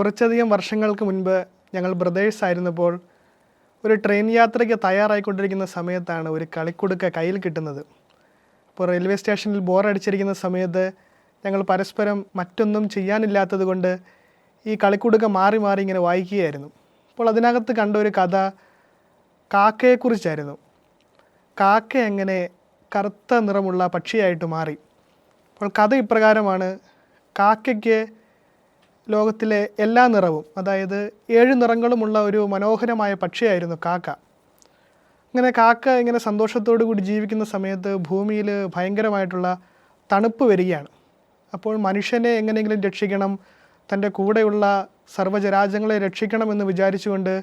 കുറച്ചധികം വർഷങ്ങൾക്ക് മുൻപ് ഞങ്ങൾ ബ്രദേഴ്സ് ആയിരുന്നപ്പോൾ ഒരു ട്രെയിൻ യാത്രയ്ക്ക് തയ്യാറായിക്കൊണ്ടിരിക്കുന്ന സമയത്താണ് ഒരു കളിക്കുടുക്ക കയ്യിൽ കിട്ടുന്നത്. അപ്പോൾ റെയിൽവേ സ്റ്റേഷനിൽ ബോറടിച്ചിരിക്കുന്ന സമയത്ത് ഞങ്ങൾ പരസ്പരം മറ്റൊന്നും ചെയ്യാനില്ലാത്തത് കൊണ്ട് ഈ കളിക്കുടുക്ക മാറി മാറി ഇങ്ങനെ വായിക്കുകയായിരുന്നു. അപ്പോൾ അതിനകത്ത് കണ്ട ഒരു കഥ കാക്കയെക്കുറിച്ചായിരുന്നു. കാക്ക എങ്ങനെ കറുത്ത നിറമുള്ള പക്ഷിയായിട്ട് മാറി. അപ്പോൾ കഥ ഇപ്രകാരമാണ്. കാക്കയ്ക്ക് ലോകത്തിലെ എല്ലാ നിറവും അതായത് ഏഴ് നിറങ്ങളുമുള്ള ഒരു മനോഹരമായ പക്ഷിയായിരുന്നു കാക്ക. അങ്ങനെ കാക്ക ഇങ്ങനെ സന്തോഷത്തോടു കൂടി ജീവിക്കുന്ന സമയത്ത് ഭൂമിയിൽ ഭയങ്കരമായിട്ടുള്ള തണുപ്പ് വരികയാണ്. അപ്പോൾ മനുഷ്യനെ എങ്ങനെയെങ്കിലും രക്ഷിക്കണം തന്റെ കൂടെയുള്ള സർവജരാജങ്ങളെ രക്ഷിക്കണമെന്ന് വിചാരിച്ചുകൊണ്ട്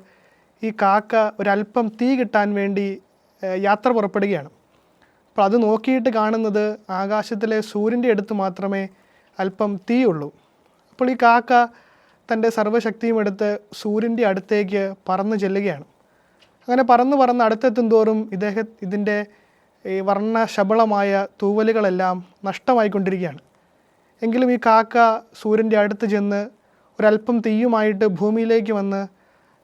ഈ കാക്ക ഒരല്പം തീ കിട്ടാൻ വേണ്ടി യാത്ര പുറപ്പെടുകയാണ്. അപ്പോൾ അത് നോക്കിയിട്ട് കാണുന്നത് ആകാശത്തിലെ സൂര്യന്റെ അടുത്ത് മാത്രമേ അല്പം തീയുള്ളൂ. അപ്പോൾ ഈ കാക്ക തന്റെ സർവശക്തിയും എടുത്ത് സൂര്യന്റെ അടുത്തേക്ക് പറന്ന് ചെല്ലുകയാണ്. അങ്ങനെ പറന്ന് പറന്ന് അടുത്തെത്തും തോറും ഇദ്ദേഹ ഇതിന്റെ ഈ വർണ ശബളമായ തൂവലുകളെല്ലാം നഷ്ടമായിക്കൊണ്ടിരിക്കുകയാണ്. എങ്കിലും ഈ കാക്ക സൂര്യന്റെ അടുത്ത് ചെന്ന് ഒരല്പം തീയുമായിട്ട് ഭൂമിയിലേക്ക് വന്ന്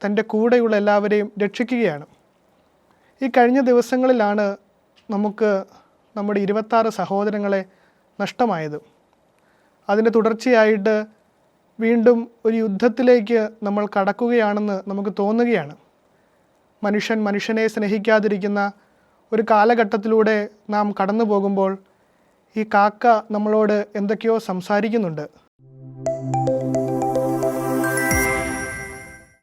തന്റെ കൂടെയുള്ള എല്ലാവരെയും രക്ഷിക്കുകയാണ്. ഈ കഴിഞ്ഞ ദിവസങ്ങളിലാണ് നമുക്ക് നമ്മുടെ ഇരുപത്താറ് സഹോദരങ്ങളെ നഷ്ടമായത്. അതിന്റെ തുടർച്ചയായിട്ട് വീണ്ടും ഒരു യുദ്ധത്തിലേക്ക് നമ്മൾ കടക്കുകയാണെന്ന് നമുക്ക് തോന്നുകയാണ്. മനുഷ്യൻ മനുഷ്യനെ സ്നേഹിക്കാതിരിക്കുന്ന ഒരു കാലഘട്ടത്തിലൂടെ നാം കടന്നു പോകുമ്പോൾ ഈ കാക്ക നമ്മളോട് എന്തൊക്കെയോ സംസാരിക്കുന്നുണ്ട്.